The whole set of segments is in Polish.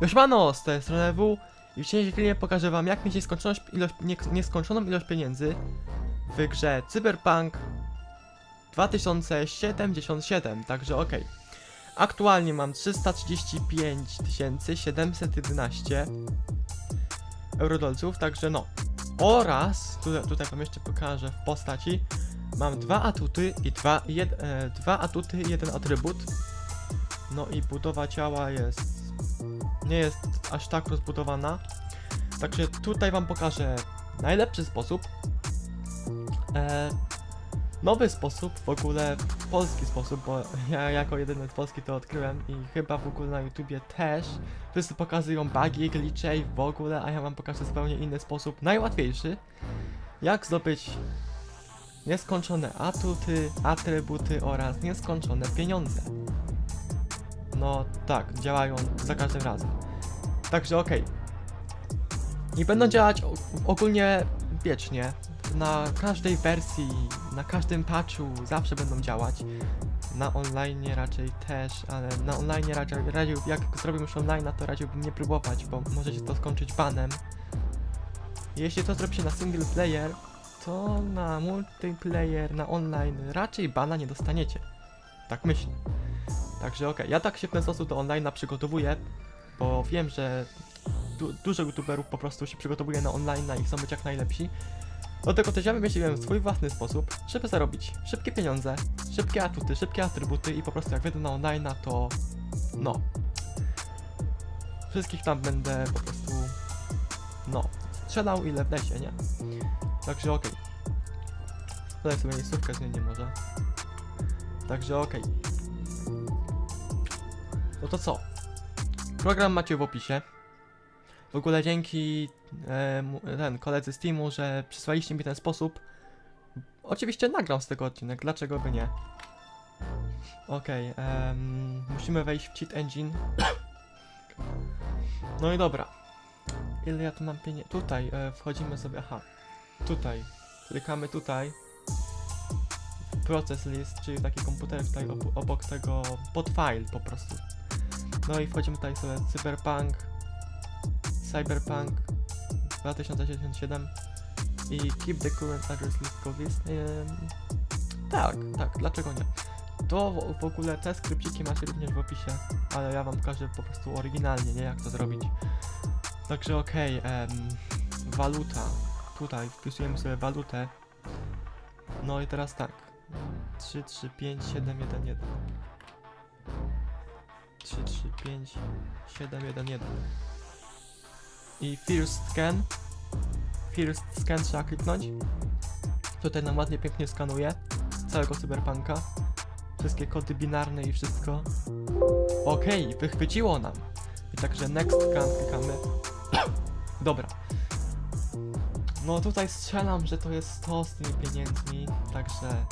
Yoshimano, z tej strony W i w dzisiejszym filmie pokażę wam jak mieć nieskończoność, ilość, nie, nieskończoną ilość pieniędzy w grze Cyberpunk 2077, także okej. Aktualnie mam 335 711 eurodolców, także no. Oraz, tutaj, tutaj wam jeszcze pokażę w postaci, mam dwa atuty i dwa, jed, e, dwa atuty jeden atrybut. No i budowa ciała jest nie jest aż tak rozbudowana. Także tutaj wam pokażę najlepszy sposób. E, nowy sposób, w ogóle polski sposób, bo ja jako jedyny z Polski to odkryłem i chyba w ogóle na YouTubie też. Wszyscy pokazują bugi, glitche i w ogóle, a ja wam pokażę zupełnie inny sposób, najłatwiejszy. Jak zdobyć nieskończone atuty, atrybuty oraz nieskończone pieniądze. No tak, działają za każdym razem. Także okej. I będą działać ogólnie wiecznie. Na każdej wersji, na każdym patchu zawsze będą działać. Na online raczej też, ale na online raczej, radził, jak zrobię już online, to radziłbym nie próbować, bo może się to skończyć banem. Jeśli to zrobi się na single player, to na multiplayer, na online raczej bana nie dostaniecie. Tak myślę. Także okej, ja tak się w ten sposób do online'a przygotowuję, bo wiem, że du dużo youtuberów po prostu się przygotowuje na online'a i chcą być jak najlepsi. Dlatego też ja wymyśliłem swój własny sposób, żeby zarobić szybkie pieniądze, szybkie atuty, szybkie atrybuty i po prostu jak wejdę na online'a to... no. Wszystkich tam będę po prostu... no. Strzelał ile wlezie, nie? Także okej. Tutaj sobie miejscówkę zmienię może. Także okej. No to co? Program macie w opisie. W ogóle dzięki e, ten koledzy z Teamu, że przysłaliście mi ten sposób. Oczywiście nagram z tego odcinek, dlaczego by nie? Okej, em, musimy wejść w cheat engine. No i dobra. Ile ja tu mam pieniędzy? Tutaj e, wchodzimy sobie, aha. Tutaj. Klikamy tutaj. Proces list, czyli taki komputer tutaj ob obok tego pod file po prostu. No i wchodzimy tutaj sobie Cyberpunk, Cyberpunk 2077 i Keep the current address list list. Tak, tak, dlaczego nie? To w, w ogóle te skrypciki macie również w opisie, ale ja wam pokażę po prostu oryginalnie, nie jak to zrobić. Także okej, em, waluta. Tutaj wpisujemy sobie walutę. No i teraz tak. 3, 3, 5, 7, 1, 1. 3, 3, 5, 7, 1, 1. I first scan. First scan trzeba kliknąć. Tutaj nam ładnie, pięknie skanuje całego cyberpunka. Wszystkie kody binarne i wszystko. Okej, wychwyciło nam. I także next scan klikamy. Dobra. No tutaj strzelam, że to jest to z tymi pieniędzmi, także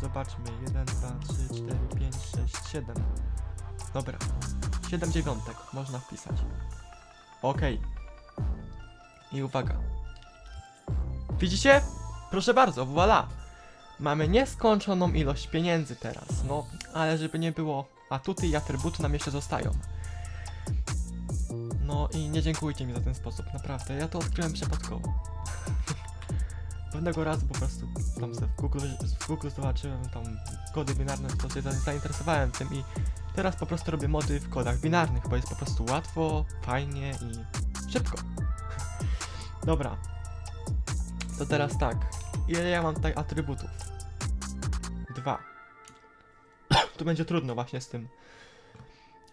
zobaczmy. 1, 2, 3, 4, 5, 6, 7. Dobra. 7 dziewiątek można wpisać. Okej. I uwaga. Widzicie? Proszę bardzo, voilà. Mamy nieskończoną ilość pieniędzy teraz. No, ale żeby nie było, atuty i atrybuty nam jeszcze zostają. No i nie dziękujcie mi za ten sposób, naprawdę. Ja to odkryłem przypadkowo. Pewnego razu po prostu tam w Google, w Google zobaczyłem tam kody binarne, to się za- zainteresowałem tym i teraz po prostu robię mody w kodach binarnych, bo jest po prostu łatwo, fajnie i szybko. Dobra. To teraz tak. Ile ja mam tutaj atrybutów? Dwa. tu będzie trudno właśnie z tym.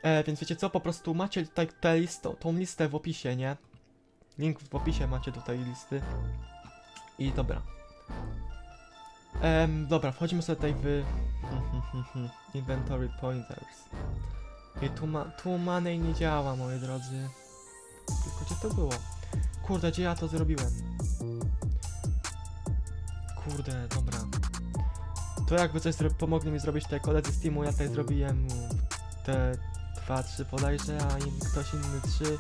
E, więc wiecie co, po prostu macie tutaj tę listę, tą listę w opisie, nie? Link w opisie macie tej listy. I dobra. Em, dobra, wchodzimy sobie tutaj w Inventory Pointers. I tu, ma, tu money nie działa, moi drodzy. Tylko gdzie to było? Kurde, gdzie ja to zrobiłem? Kurde, dobra. To jakby coś pomogli mi zrobić te koledzy z teamu, ja tutaj zrobiłem te dwa, trzy bodajże, a in, ktoś inny trzy.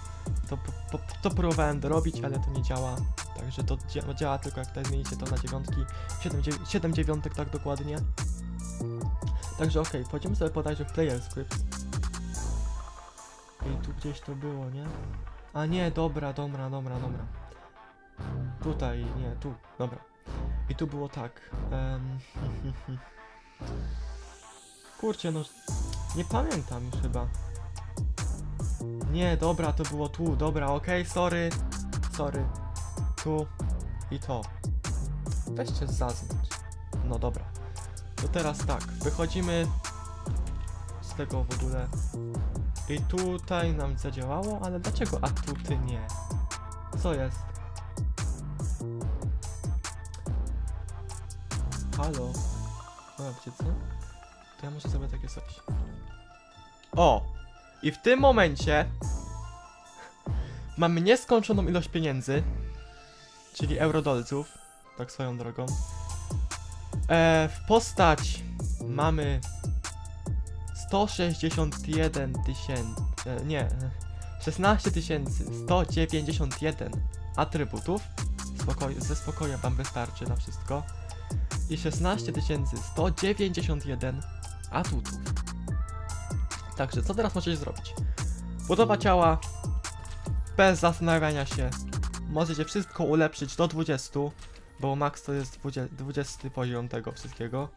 To, po, po, to próbowałem dorobić, ale to nie działa. Także to dzia działa tylko jak tutaj zmienicie to na dziewiątki. 7, 7 dziewiątek tak dokładnie. Także okej, wchodzimy sobie bodajże w player script. I tu gdzieś to było, nie? A nie, dobra, dobra, dobra, dobra. Tutaj, nie, tu, dobra. I tu było tak. Kurczę, no. Nie pamiętam już chyba. Nie, dobra, to było tu, dobra, okej, sorry. Sorry. Tu i to. Weźcie zaznacz. No dobra. To teraz tak, wychodzimy z tego w ogóle. I tutaj nam zadziałało, ale dlaczego a tutaj nie? Co jest? Halo? No, wiecie co? To ja może sobie takie coś. O! I w tym momencie mamy nieskończoną ilość pieniędzy, czyli eurodolców, tak swoją drogą. E, w postać mamy 161 tysięcy, e, nie, 16 191 atrybutów. Spokoj, ze spokojem wam wystarczy na wszystko. I 16 191 atutów. Także co teraz możecie zrobić? Budowa ciała bez zastanawiania się. Możecie wszystko ulepszyć do 20, bo max to jest 20, 20 poziom tego wszystkiego.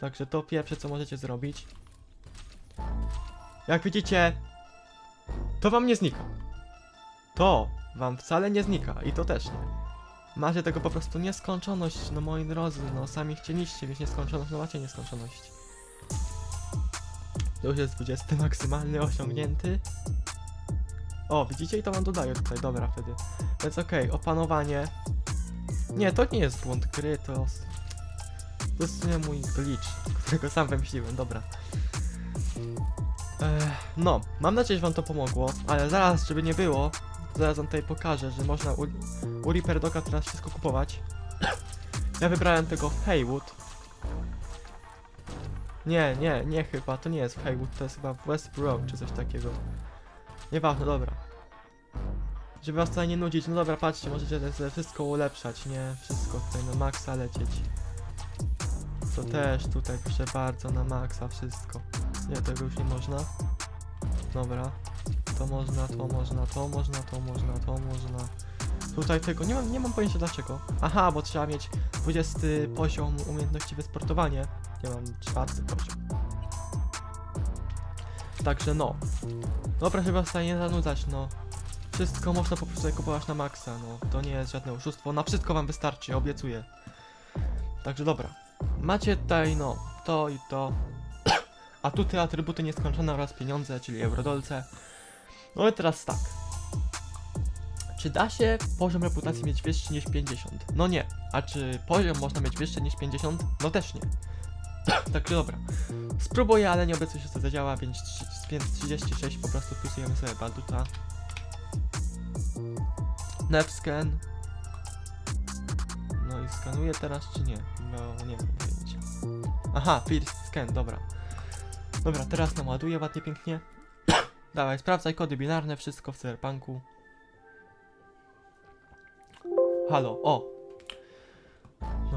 Także to pierwsze co możecie zrobić. Jak widzicie, to wam nie znika. To wam wcale nie znika i to też nie. Macie tego po prostu nieskończoność, no moi drodzy, no sami chcieliście mieć nieskończoność, no macie nieskończoność. To już jest 20 maksymalny osiągnięty. O, widzicie i to wam dodaję tutaj, dobra wtedy. Więc okej, opanowanie. Nie, to nie jest błąd gry, to... To jest nie mój glitch, którego sam wymyśliłem, dobra. Ech, no, mam nadzieję, że wam to pomogło, ale zaraz, żeby nie było, zaraz wam tutaj pokażę, że można u, u Reaper Doga teraz wszystko kupować. Ja wybrałem tego Haywood. Nie, nie, nie chyba, to nie jest Haywood, to jest chyba Westbrook czy coś takiego. Nieważne, dobra. Żeby was tutaj nie nudzić, no dobra, patrzcie, możecie sobie wszystko ulepszać, nie? Wszystko tutaj na maksa lecieć. To też tutaj, proszę bardzo, na maksa wszystko. Nie, tego już nie można. Dobra. To można, to można, to można, to można, to można. Tutaj tego, nie mam, nie mam pojęcia dlaczego. Aha, bo trzeba mieć 20 poziom umiejętności wysportowanie. Ja mam czwarty poziom. Także no. Dobra, chyba tutaj nie zanudzać, no. Wszystko można po prostu kupować na maksa, no. To nie jest żadne oszustwo. Na wszystko wam wystarczy, obiecuję. Także dobra. Macie tutaj, no, to i to. A tutaj atrybuty nieskończone oraz pieniądze, czyli eurodolce. No i teraz tak. Czy da się poziom reputacji mieć wyższy niż 50? No nie. A czy poziom można mieć wyższy niż 50? No też nie. Także dobra. Spróbuję, ale nie obiecuję, że to zadziała, więc, więc 36 po prostu wpisujemy sobie Balduta. Nevscan. No i skanuję teraz czy nie? No nie mam pojęcia. Aha, first scan, dobra. Dobra, teraz nam ładuje ładnie, pięknie. Dawaj, sprawdzaj kody binarne, wszystko w cyberpunku. Halo, o!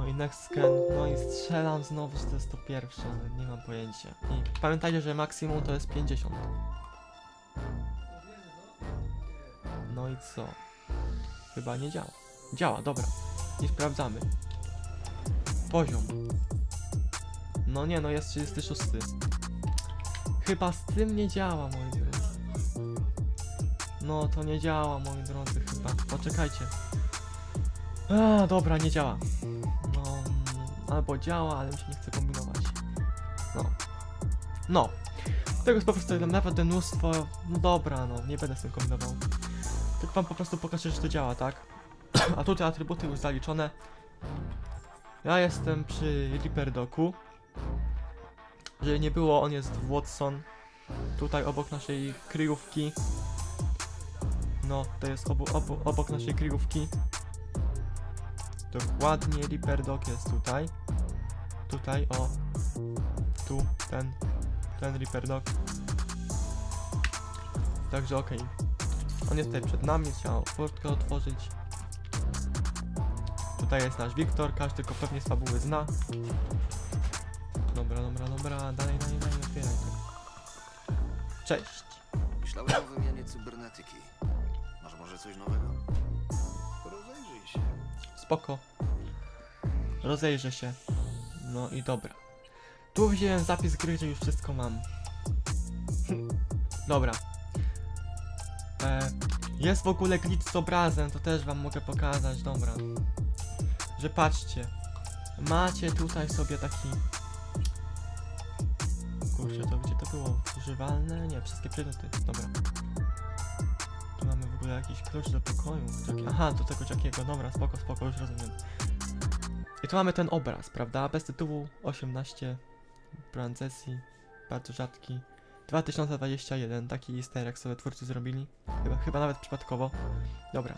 No i next scan, no i strzelam znowu, że to jest to pierwsze, ale nie mam pojęcia. I pamiętajcie, że maksimum to jest 50. No i co? Chyba nie działa. Działa, dobra. I sprawdzamy. Poziom. No nie, no jest 36. Chyba z tym nie działa, moi drodzy. No to nie działa, moi drodzy, chyba. Poczekajcie. A, dobra, nie działa. Albo działa, ale mi się nie chce kombinować. No. No. Tego jest po prostu naprawdę mnóstwo. No dobra, no, nie będę z tym kombinował. Tylko wam po prostu pokażę, że to działa, tak? A tutaj atrybuty już zaliczone. Ja jestem przy Reaper Doku. Żeby nie było, on jest w Watson. Tutaj obok naszej kryjówki. No, to jest obu, obu, obok naszej kryjówki. Dokładnie Reaper Dog jest tutaj. Tutaj, o. Tu, ten. Ten Reaper Dog. Także okej. On jest tutaj przed nami, trzeba furtkę otworzyć. Tutaj jest nasz Wiktor, każdy go pewnie z fabuły zna. Dobra, dobra, dobra, dalej, dalej, dalej, otwieraj to. Cześć. Myślałem o wymianie cybernetyki. Masz może coś nowego? Spoko. Rozejrzę się. No i dobra. Tu wziąłem zapis gry, że już wszystko mam. dobra. E, jest w ogóle glitch z obrazem, to też wam mogę pokazać, dobra. Że patrzcie. Macie tutaj sobie taki... Kurczę, to gdzie to było? Używalne? Nie, wszystkie przedmioty. Dobra. Ogóle jakiś klucz do pokoju. Aha, do tego Jackiego. Dobra, spoko, spoko, już rozumiem. I tu mamy ten obraz, prawda? Bez tytułu 18 brand sesji, bardzo rzadki. 2021, taki easter jak sobie twórcy zrobili. Chyba, chyba nawet przypadkowo. Dobra.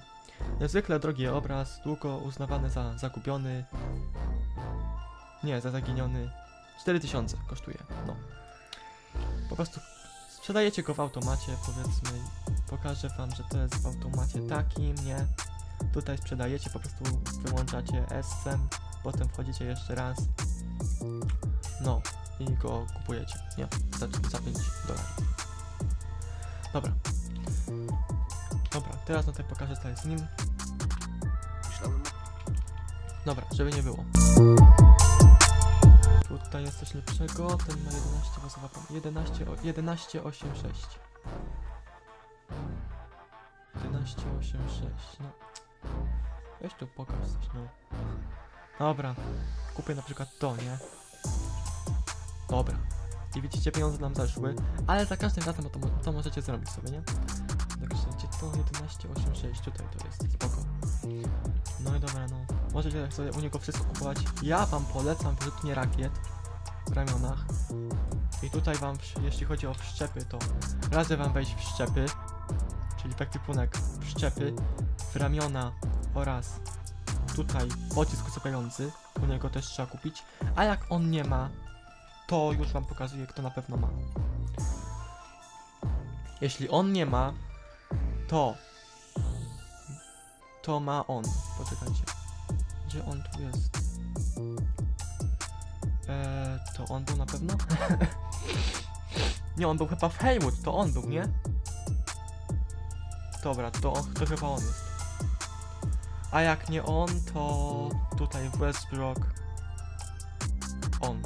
Niezwykle drogi obraz, długo uznawany za zagubiony. Nie, za zaginiony. 4000 kosztuje, no. Po prostu sprzedajecie go w automacie, powiedzmy. Pokażę wam, że to jest w automacie takim, nie? Tutaj sprzedajecie, po prostu wyłączacie S-em, potem wchodzicie jeszcze raz. No, i go kupujecie, nie? Za, za 5 dolarów. Dobra. Dobra, teraz no tutaj pokażę co jest z nim. Dobra, żeby nie było. Tutaj jest coś lepszego, ten ma 11 bazowa pam- 11, o- 1186. 1186, no. Weź tu pokaż coś, no. Dobra, kupię na przykład to, nie? Dobra. I widzicie, pieniądze nam zeszły, ale za każdym razem to, to możecie zrobić sobie, nie? Gdzie to 1186, tutaj to jest, spoko. No i dobra, no. Możecie sobie u niego wszystko kupować. Ja wam polecam wyrzutnie rakiet w ramionach. I tutaj wam, jeśli chodzi o wszczepy, to radzę wam wejść w szczepy, czyli ekwipunek w szczepy, ramiona oraz tutaj pocisk usypiający. U niego też trzeba kupić. A jak on nie ma, to już wam pokazuję, kto na pewno ma. Jeśli on nie ma, to to ma on. Poczekajcie. Gdzie on tu jest? Eee, to on był na pewno? nie, on był chyba w Haywood, to on był, nie? Dobra, to, to chyba on jest. A jak nie on, to tutaj Westbrook on.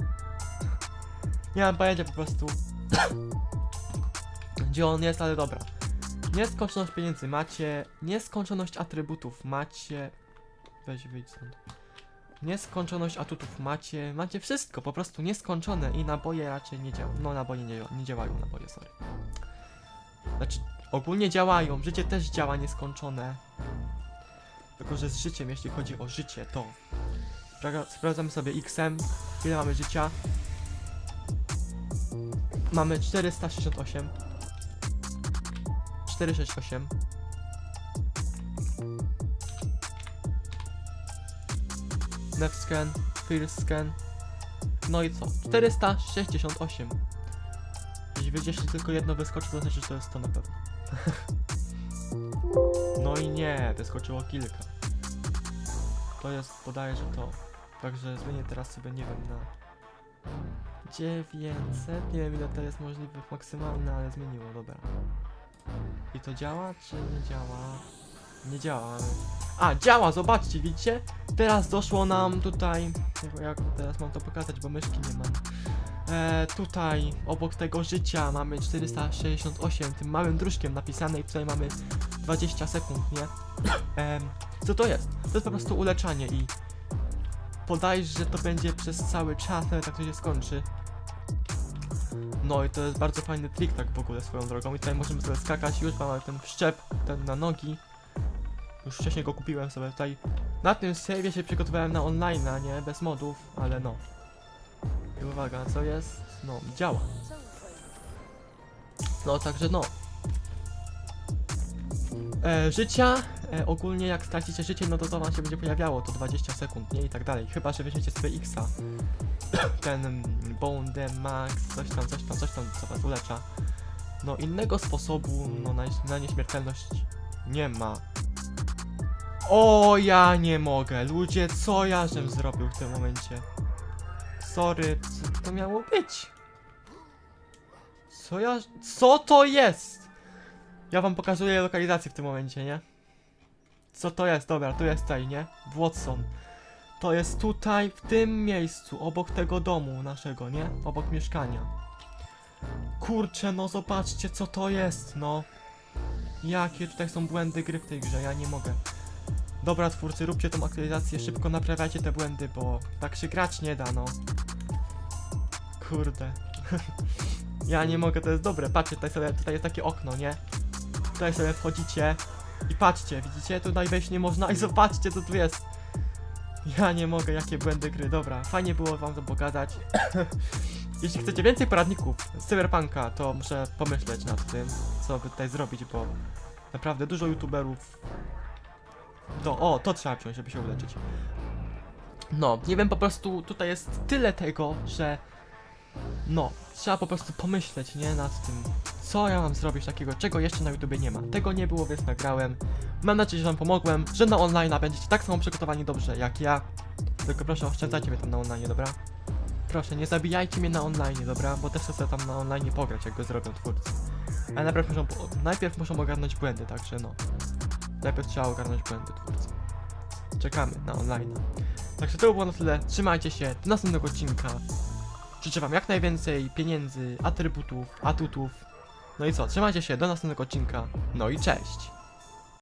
Nie mam pojęcia po prostu gdzie on jest, ale dobra. Nieskończoność pieniędzy macie, nieskończoność atrybutów macie. Weź wyjdź stąd. Nieskończoność atutów macie, macie wszystko, po prostu nieskończone i naboje raczej nie działają. No naboje nie, nie działają, naboje, sorry. Znaczy, ogólnie działają, życie też działa nieskończone. Tylko, że z życiem, jeśli chodzi o życie, to Spra- sprawdzamy sobie X-em, ile mamy życia. Mamy 468. 468. Nev scan, first scan. No i co? 468. Jeśli wiecie, jeśli tylko jedno wyskoczy, to znaczy, że to jest to na pewno. no i nie, wyskoczyło kilka. To jest bodajże to. Także zmienię teraz sobie, nie wiem, na 900. Nie wiem ile to jest możliwe maksymalne, ale zmieniło, dobra. I to działa, czy nie działa? Nie działa. A, działa, zobaczcie, widzicie? Teraz doszło nam tutaj... Jak teraz mam to pokazać, bo myszki nie mam. E, tutaj, obok tego życia mamy 468, tym małym druszkiem napisane i tutaj mamy 20 sekund, nie? Em, co to jest? To jest po prostu uleczanie i... Podajesz, że to będzie przez cały czas, nawet jak to się skończy. No i to jest bardzo fajny trik tak w ogóle swoją drogą i tutaj możemy sobie skakać, już mamy ten wszczep, ten na nogi. Już wcześniej go kupiłem sobie tutaj. Na tym save'ie się przygotowałem na online, a nie bez modów, ale no. I uwaga, co jest? No, działa. No, także no. E, życia, e, ogólnie jak stracicie życie, no to to wam się będzie pojawiało, to 20 sekund, nie? I tak dalej. Chyba, że weźmiecie sobie X-a. Ten mm, Bone Max, coś tam, coś tam, coś tam, co was ulecza. No, innego sposobu, no, na, na nieśmiertelność nie ma. O, ja nie mogę. Ludzie, co ja żem zrobił w tym momencie? Sorry, co to miało być? Co ja... Co to jest? Ja wam pokazuję lokalizację w tym momencie, nie? Co to jest? Dobra, tu jest tutaj, nie? Watson. To jest tutaj, w tym miejscu, obok tego domu naszego, nie? Obok mieszkania. Kurczę, no zobaczcie co to jest, no. Jakie tutaj są błędy gry w tej grze, ja nie mogę. Dobra twórcy, róbcie tą aktualizację, szybko naprawiajcie te błędy, bo tak się grać nie da, no. Kurde. ja nie mogę, to jest dobre, patrzcie, tutaj, sobie, tutaj jest takie okno, nie? Tutaj sobie wchodzicie i patrzcie, widzicie? Tutaj wejść nie można i zobaczcie co tu jest. Ja nie mogę, jakie błędy gry, dobra, fajnie było wam to pokazać. Jeśli chcecie więcej poradników z Cyberpunka, to muszę pomyśleć nad tym, co by tutaj zrobić, bo naprawdę dużo youtuberów... To, o, to trzeba wziąć, żeby się uleczyć. No, nie wiem, po prostu tutaj jest tyle tego, że... No, trzeba po prostu pomyśleć, nie, nad tym, co ja mam zrobić takiego, czego jeszcze na YouTubie nie ma. Tego nie było, więc nagrałem. Mam nadzieję, że wam pomogłem, że na online będziecie tak samo przygotowani dobrze jak ja. Tylko proszę, oszczędzajcie mnie tam na online, dobra? Proszę, nie zabijajcie mnie na online, dobra? Bo też chcę tam na online pograć, jak go zrobią twórcy. Ale najpierw muszą, najpierw muszą ogarnąć błędy, także no. Najpierw trzeba ogarnąć błędy twórcy. Czekamy na online. Także to było na tyle. Trzymajcie się. Do następnego odcinka. Życzę wam jak najwięcej pieniędzy, atrybutów, atutów. No i co? Trzymajcie się. Do następnego odcinka. No i cześć.